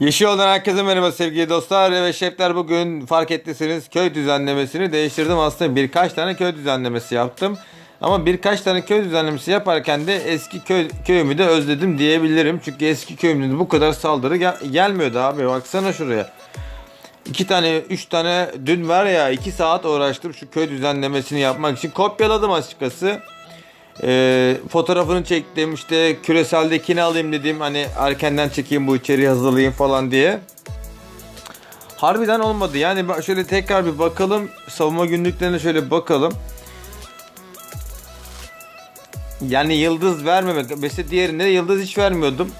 Yeşil Yoldan herkese merhaba sevgili dostlar. Ve şefler bugün fark ettiyseniz köy düzenlemesini değiştirdim. Aslında birkaç tane köy düzenlemesi yaptım. Ama birkaç tane köy düzenlemesi yaparken de eski köy, köyümü de özledim diyebilirim. Çünkü eski köyümde de bu kadar saldırı gel- gelmiyordu abi. Baksana şuraya. İki tane, üç tane dün var ya iki saat uğraştım şu köy düzenlemesini yapmak için. Kopyaladım açıkçası. Ee, fotoğrafını çektim işte küreseldekini alayım dedim hani erkenden çekeyim bu içeriği hazırlayayım falan diye. Harbiden olmadı yani şöyle tekrar bir bakalım savunma günlüklerine şöyle bakalım. Yani yıldız vermemek mesela diğerinde yıldız hiç vermiyordum.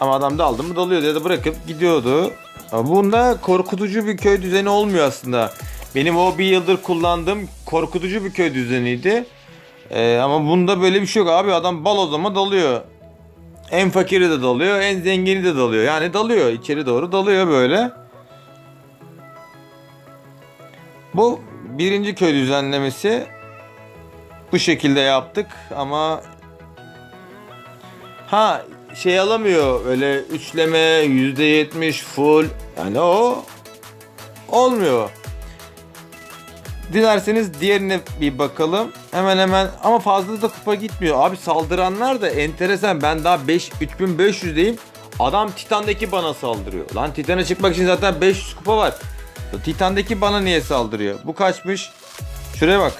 Ama adam da aldı mı dalıyordu ya da bırakıp gidiyordu. Ama bunda korkutucu bir köy düzeni olmuyor aslında. Benim o bir yıldır kullandığım korkutucu bir köy düzeniydi. Ee, ama bunda böyle bir şey yok abi. Adam balozlama dalıyor. En fakiri de dalıyor, en zengini de dalıyor. Yani dalıyor, içeri doğru dalıyor böyle. Bu birinci köy düzenlemesi. Bu şekilde yaptık ama Ha şey alamıyor öyle üçleme yüzde yetmiş full yani o olmuyor. Dilerseniz diğerine bir bakalım. Hemen hemen ama fazla da kupa gitmiyor. Abi saldıranlar da enteresan. Ben daha 5 3500'deyim. Adam Titan'daki bana saldırıyor. Lan Titan'a çıkmak için zaten 500 kupa var. Titan'daki bana niye saldırıyor? Bu kaçmış? Şuraya bak.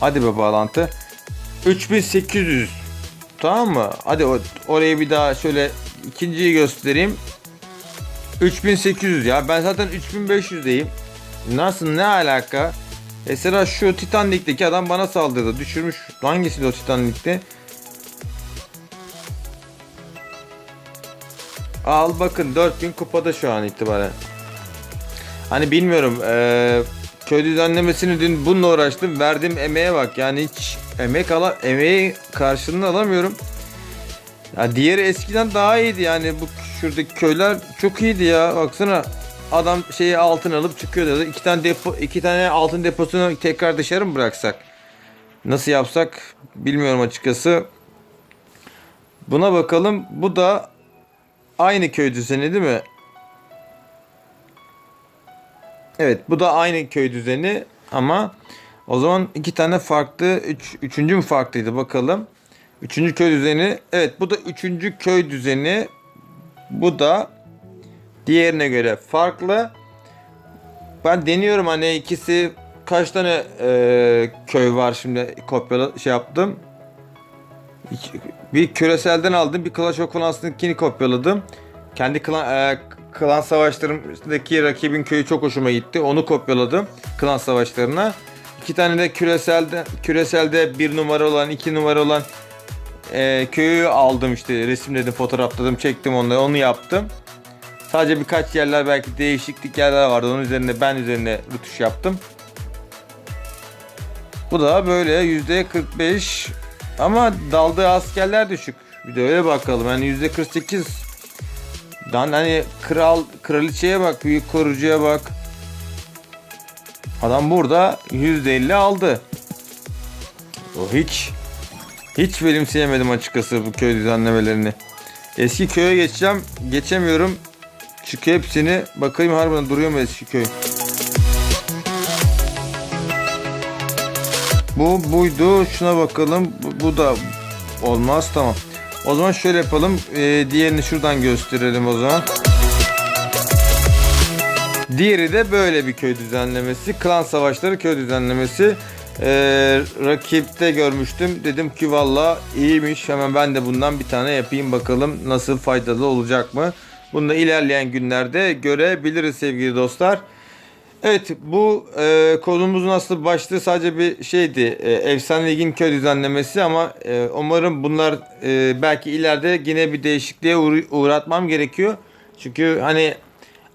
Hadi be bağlantı. 3800. Tamam mı? Hadi orayı bir daha şöyle ikinciyi göstereyim. 3800 ya. Ben zaten 3500'deyim. Nasıl ne alaka? Mesela şu Titanic'teki adam bana saldırdı. Düşürmüş. Hangisiydi o Titanic'te? Al bakın 4000 kupada şu an itibaren. Hani bilmiyorum eee köy düzenlemesini dün bununla uğraştım. Verdiğim emeğe bak yani hiç emek ala emeği karşılığını alamıyorum. Ya diğeri eskiden daha iyiydi yani bu şuradaki köyler çok iyiydi ya baksana adam şeyi altın alıp çıkıyor dedi. İki tane depo iki tane altın deposunu tekrar dışarı mı bıraksak? Nasıl yapsak bilmiyorum açıkçası. Buna bakalım. Bu da aynı köy düzeni değil mi? Evet bu da aynı köy düzeni ama o zaman iki tane farklı üç, üçüncü mü farklıydı bakalım. Üçüncü köy düzeni evet bu da üçüncü köy düzeni bu da diğerine göre farklı. Ben deniyorum hani ikisi kaç tane e, köy var şimdi kopyala şey yaptım. Bir küreselden aldım bir Clash of Clans'ınkini kopyaladım. Kendi klan, e, klan savaşlarındaki rakibin köyü çok hoşuma gitti. Onu kopyaladım klan savaşlarına. İki tane de küreselde küreselde bir numara olan iki numara olan e, köyü aldım işte resimledim fotoğrafladım çektim onları onu yaptım. Sadece birkaç yerler belki değişiklik yerler vardı onun üzerine ben üzerine rütuş yaptım. Bu da böyle yüzde 45 ama daldığı askerler düşük. Bir de öyle bakalım yani yüzde 48 Dan hani kral kraliçeye bak, büyük korucuya bak. Adam burada %50 aldı. O hiç hiç benimseyemedim açıkçası bu köy düzenlemelerini. Eski köye geçeceğim. Geçemiyorum. Çünkü hepsini bakayım harbiden duruyor mu eski köy? Bu buydu. Şuna bakalım. Bu, bu da olmaz. Tamam. O zaman şöyle yapalım. Ee, diğerini şuradan gösterelim o zaman. Diğeri de böyle bir köy düzenlemesi. Klan savaşları köy düzenlemesi. Ee, rakipte görmüştüm. Dedim ki valla iyiymiş. Hemen ben de bundan bir tane yapayım bakalım nasıl faydalı olacak mı? Bunu da ilerleyen günlerde görebiliriz sevgili dostlar. Evet bu e, konumuzun aslında başlığı sadece bir şeydi. E, Efsane Lig'in köy düzenlemesi ama e, umarım bunlar e, belki ileride yine bir değişikliğe uğra- uğratmam gerekiyor. Çünkü hani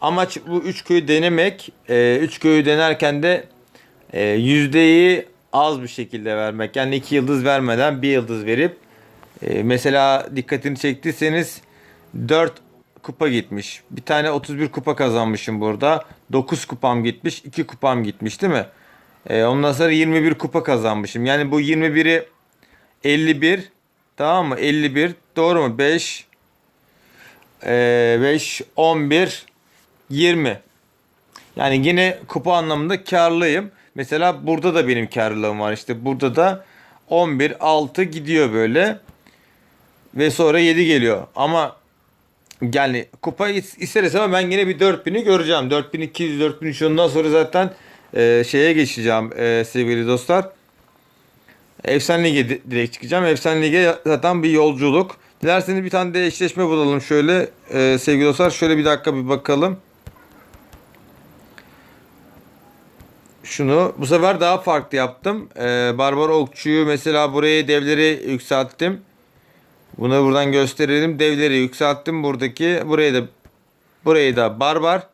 amaç bu üç köyü denemek. E, üç köyü denerken de e, yüzdeyi az bir şekilde vermek. Yani iki yıldız vermeden bir yıldız verip e, mesela dikkatini çektiyseniz 4 kupa gitmiş. Bir tane 31 kupa kazanmışım burada. 9 kupam gitmiş. 2 kupam gitmiş değil mi? E, ondan sonra 21 kupa kazanmışım. Yani bu 21'i 51 tamam mı? 51 doğru mu? 5 5 11 20 yani yine kupa anlamında karlıyım. Mesela burada da benim karlılığım var. İşte burada da 11 6 gidiyor böyle. Ve sonra 7 geliyor. Ama yani kupa is- isteriz ama ben yine bir 4000'i göreceğim. 4200 4300 ondan sonra zaten e, şeye geçeceğim e, sevgili dostlar. Efsane Lig'e di- direkt çıkacağım. Efsane Lig'e zaten bir yolculuk. Dilerseniz bir tane de eşleşme bulalım şöyle e, sevgili dostlar. Şöyle bir dakika bir bakalım. Şunu bu sefer daha farklı yaptım. Ee, Barbar Okçu'yu mesela buraya devleri yükselttim. Bunu buradan gösterelim. Devleri yükselttim buradaki. Burayı da burayı da Barbar.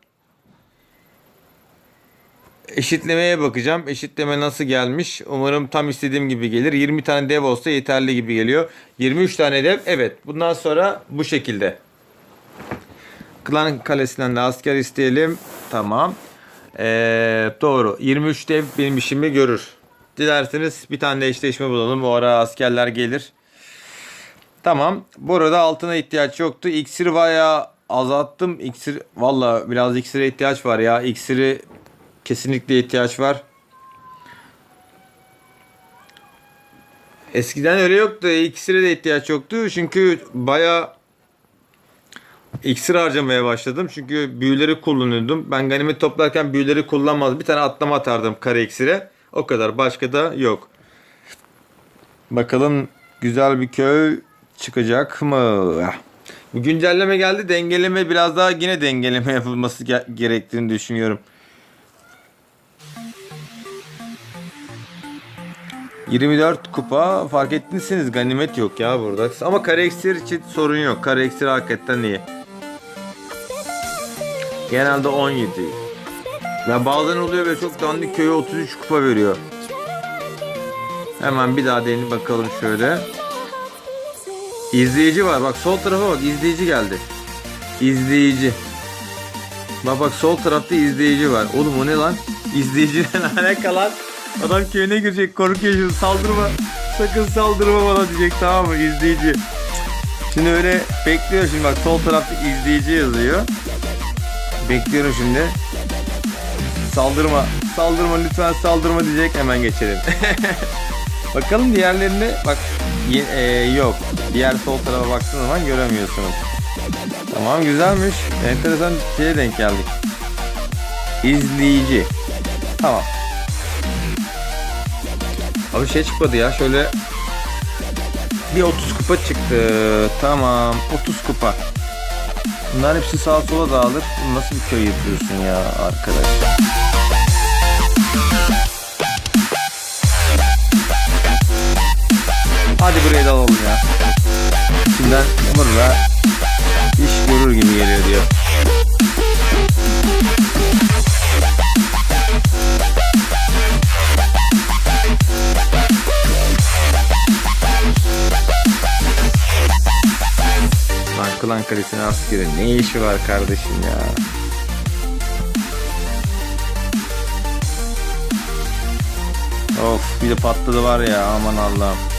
Eşitlemeye bakacağım. Eşitleme nasıl gelmiş? Umarım tam istediğim gibi gelir. 20 tane dev olsa yeterli gibi geliyor. 23 tane dev. Evet. Bundan sonra bu şekilde. Klan kalesinden de asker isteyelim. Tamam. Ee, doğru. 23 dev benim işimi görür. Dilerseniz bir tane de eşleşme bulalım. O ara askerler gelir. Tamam. Bu arada altına ihtiyaç yoktu. İksir bayağı azalttım. İksir valla biraz iksire ihtiyaç var ya. İksiri kesinlikle ihtiyaç var. Eskiden öyle yoktu. İksire de ihtiyaç yoktu. Çünkü bayağı İksir harcamaya başladım. Çünkü büyüleri kullanıyordum. Ben ganimet toplarken büyüleri kullanmaz. Bir tane atlama atardım kare iksire. O kadar. Başka da yok. Bakalım güzel bir köy çıkacak mı? Bu güncelleme geldi. Dengeleme biraz daha yine dengeleme yapılması ge- gerektiğini düşünüyorum. 24 kupa fark ettiyseniz ganimet yok ya burada. Ama kare iksir için sorun yok. Kare iksir hakikaten iyi. Genelde 17. Ya bazen oluyor ve çok dandik köye 33 kupa veriyor. Hemen bir daha deneyelim bakalım şöyle. İzleyici var. Bak sol tarafa bak izleyici geldi. İzleyici. Bak bak sol tarafta izleyici var. Oğlum o ne lan? İzleyiciden alaka lan. Adam köyüne girecek korkuyor şimdi saldırma. Sakın saldırma bana diyecek tamam mı izleyici. Şimdi öyle bekliyor şimdi bak sol tarafta izleyici yazıyor. Bekliyorum şimdi. Saldırma. Saldırma lütfen saldırma diyecek hemen geçelim. Bakalım diğerlerinde bak e, yok. Diğer sol tarafa baktığın zaman göremiyorsunuz. Tamam güzelmiş. Enteresan bir şeye denk geldik. İzleyici. Tamam. Abi şey çıkmadı ya şöyle bir 30 kupa çıktı. Tamam 30 kupa. Bunların hepsi sağa sola dağılır. Nasıl bir köy yapıyorsun ya arkadaş? Hadi burayı da alalım ya. Şimdiden burada iş görür gibi geliyor diyor. Lan Klan Kalesi'nin askeri ne işi var kardeşim ya? Of bir de patladı var ya aman Allah'ım.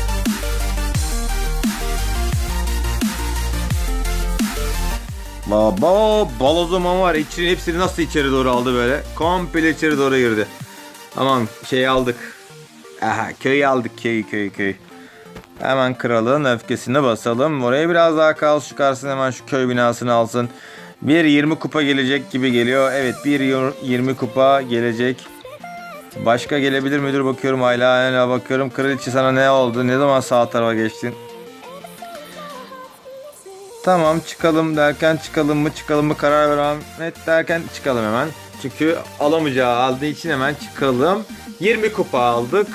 Baba balozum var içeri hepsini nasıl içeri doğru aldı böyle komple içeri doğru girdi. Tamam şey aldık. Aha köyü aldık köyü köyü köyü. Hemen kralın öfkesine basalım. Oraya biraz daha kaos çıkarsın hemen şu köy binasını alsın. Bir 20 kupa gelecek gibi geliyor. Evet bir 20 kupa gelecek. Başka gelebilir müdür bakıyorum hala hala bakıyorum. Kraliçe sana ne oldu? Ne zaman sağ tarafa geçtin? Tamam çıkalım derken çıkalım mı çıkalım mı karar ver Ahmet derken çıkalım hemen. Çünkü alamayacağı aldığı için hemen çıkalım. 20 kupa aldık.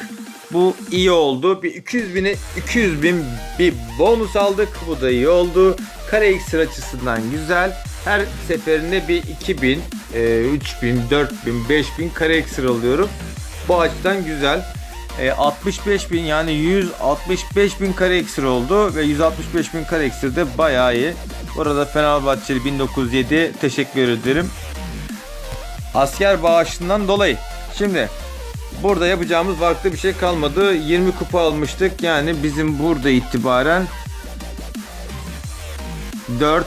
Bu iyi oldu. Bir 200 bine 200 bin bir bonus aldık. Bu da iyi oldu. Kare iksir açısından güzel. Her seferinde bir 2000, e, 3000, 4000, 5000 kare iksir alıyorum. Bu açıdan güzel. E, 65 bin yani 165 bin kare iksir oldu ve 165 bin kare iksir de bayağı iyi. Burada Fenerbahçeli 1907 teşekkür ederim. Asker bağışından dolayı. Şimdi Burada yapacağımız farklı bir şey kalmadı. 20 kupa almıştık. Yani bizim burada itibaren 4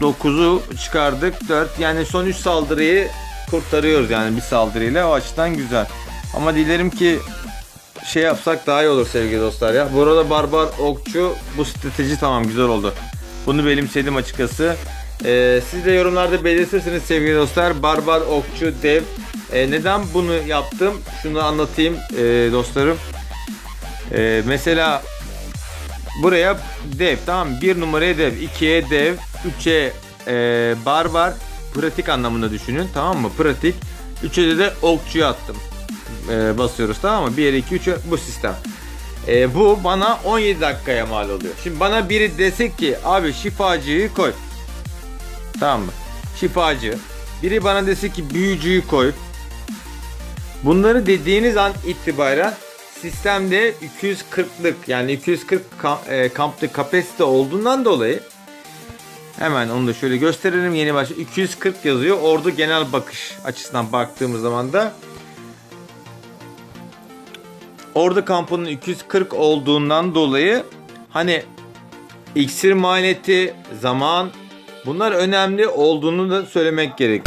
9'u çıkardık. 4 yani son 3 saldırıyı kurtarıyoruz yani bir saldırıyla. O açıdan güzel. Ama dilerim ki şey yapsak daha iyi olur sevgili dostlar ya. Bu arada barbar okçu bu strateji tamam güzel oldu. Bunu benimsedim açıkçası. Ee, siz de yorumlarda belirtirsiniz sevgili dostlar. Barbar okçu dev. Ee, neden bunu yaptım? Şunu anlatayım ee, dostlarım. Ee, mesela buraya dev tamam? Bir numaraya dev, ikiye dev, üçe e, barbar pratik anlamında düşünün tamam mı? Pratik. Üçe de de okçuyu attım. E, basıyoruz tamam mı? 1, 2, 3 bu sistem. E, bu bana 17 dakikaya mal oluyor. Şimdi bana biri desek ki abi şifacıyı koy. Tamam mı? Şifacı. Biri bana dese ki büyücüyü koy. Bunları dediğiniz an itibaren sistemde 240'lık yani 240 kam, e, kamplık kapasite olduğundan dolayı hemen onu da şöyle gösterelim yeni baş 240 yazıyor. Ordu genel bakış açısından baktığımız zaman da Ordu kampının 240 olduğundan dolayı hani iksir maliyeti, zaman bunlar önemli olduğunu da söylemek gerek.